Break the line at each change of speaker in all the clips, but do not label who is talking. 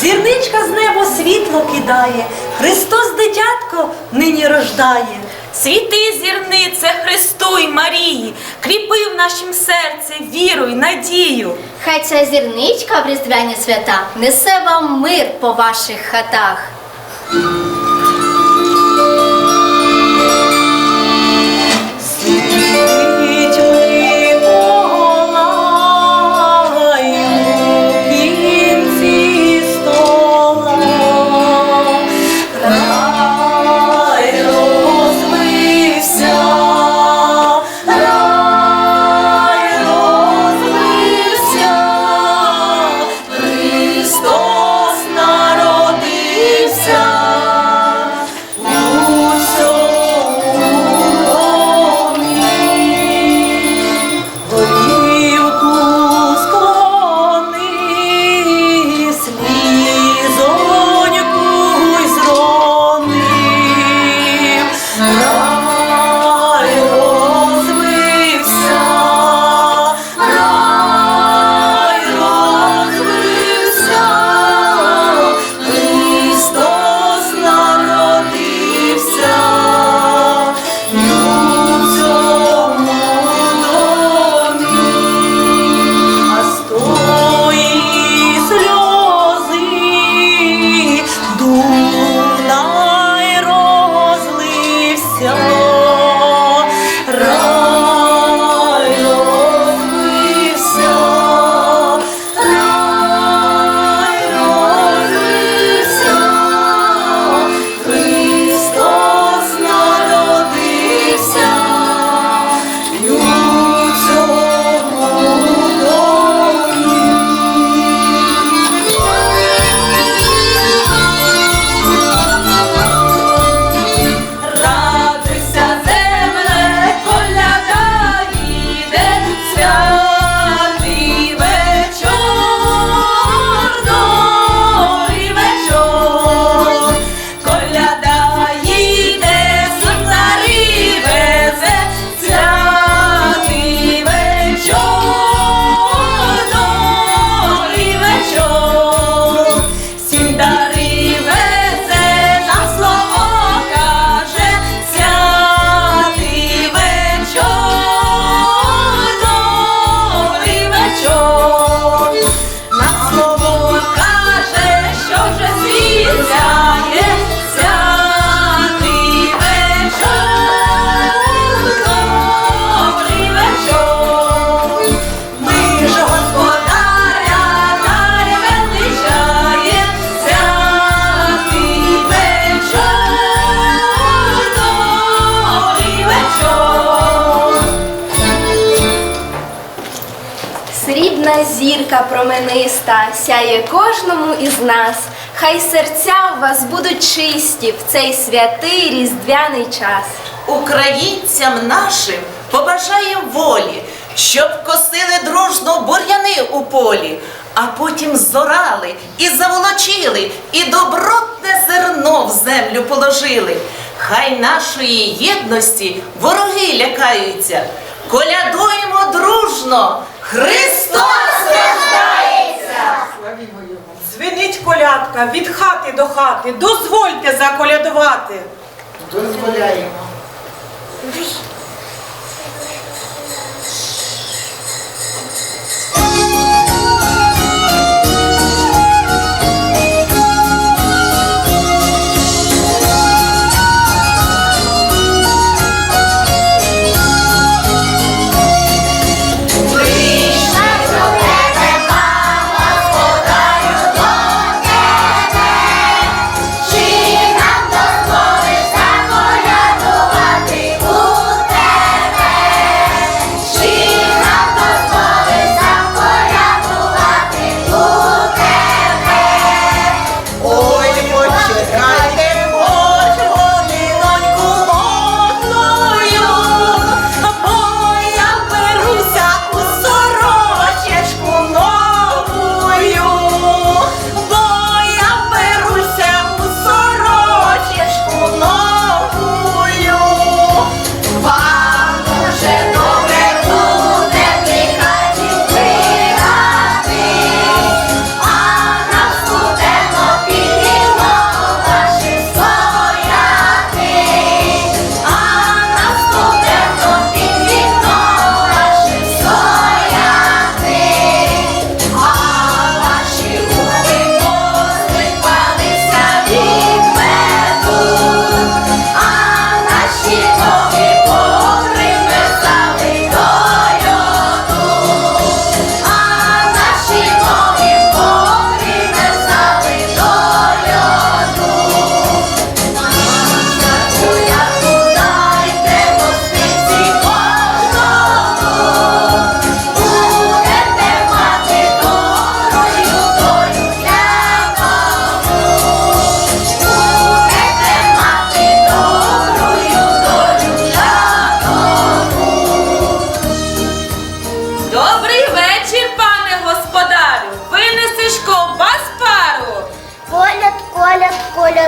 Зірничка з неба світло кидає, Христос дитятко нині рождає.
Світи, зірнице, Христу й Марії, кріпи в нашім серці віру й надію.
Хай ця зірничка в різдвяні свята несе вам мир по ваших хатах. Зірка промениста сяє кожному із нас. Хай серця у вас будуть чисті в цей святий різдвяний час.
Українцям нашим побажаєм волі, щоб косили дружно бур'яни у полі, а потім зорали і заволочили, і добротне зерно в землю положили. Хай нашої єдності вороги лякаються. Колядуємо дружно! Христос рождається!
Дзвенить колядка від хати до хати, дозвольте заколядувати.
Дозволяємо.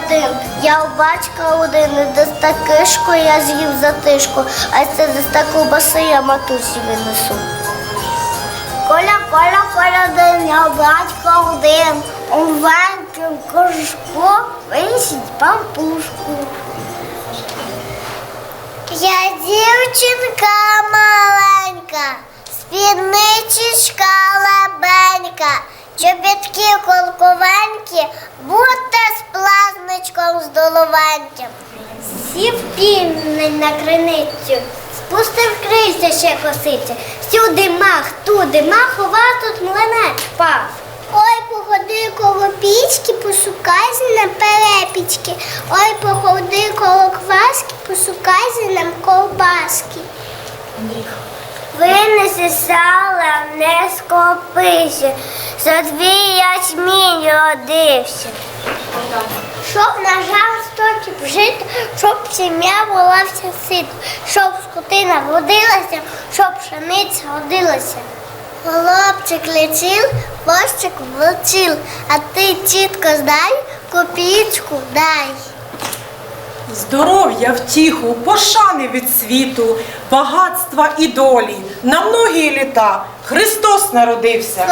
Колядка один, де ста кишку я з'їв за тишку, а це де ста ковбаси я матусі винесу. Коля, коля, коля, один, я батько один, у веньким кожушку висіть пампушку. Я дівчинка маленька, спідничечка лебенька, чобітки колковенькі, будьте з плазничком здоловеньким. Сів півень на криницю, спустив крильця ще косиця. Сюди мах, туди мах, у вас тут млинець пав. Ой, походи коло пічки, пошукай за нам перепічки. Ой, походи коло кваски, пошукай за нам ковбаски. Винеси сала, не скопися, за дві ячмінь родився. Щоб на жар стоків жити, щоб сім'я була вся сита, щоб скотина водилася, щоб пшениця родилася. Голубчик летів, борщик влетів, а ти чітко здай, копійку дай.
Здоров'я, втіху, пошани від світу, багатства і долі. На многі літа Христос народився.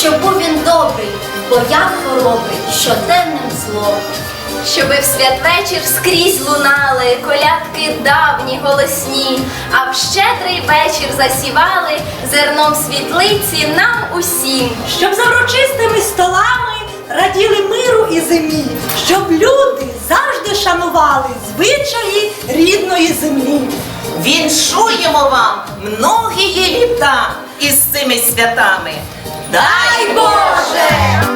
Щоб був він добрий, бо я хоробрий, щоденним злом. Щоби в святвечір скрізь лунали колядки давні голосні, а в щедрий вечір засівали зерном світлиці нам усім.
щоб за врочистими столами раділи миру і зимі, щоб люди завжди шанували звичаї рідної землі.
Віншуємо вам многії літа із цими святами. Дай Боже!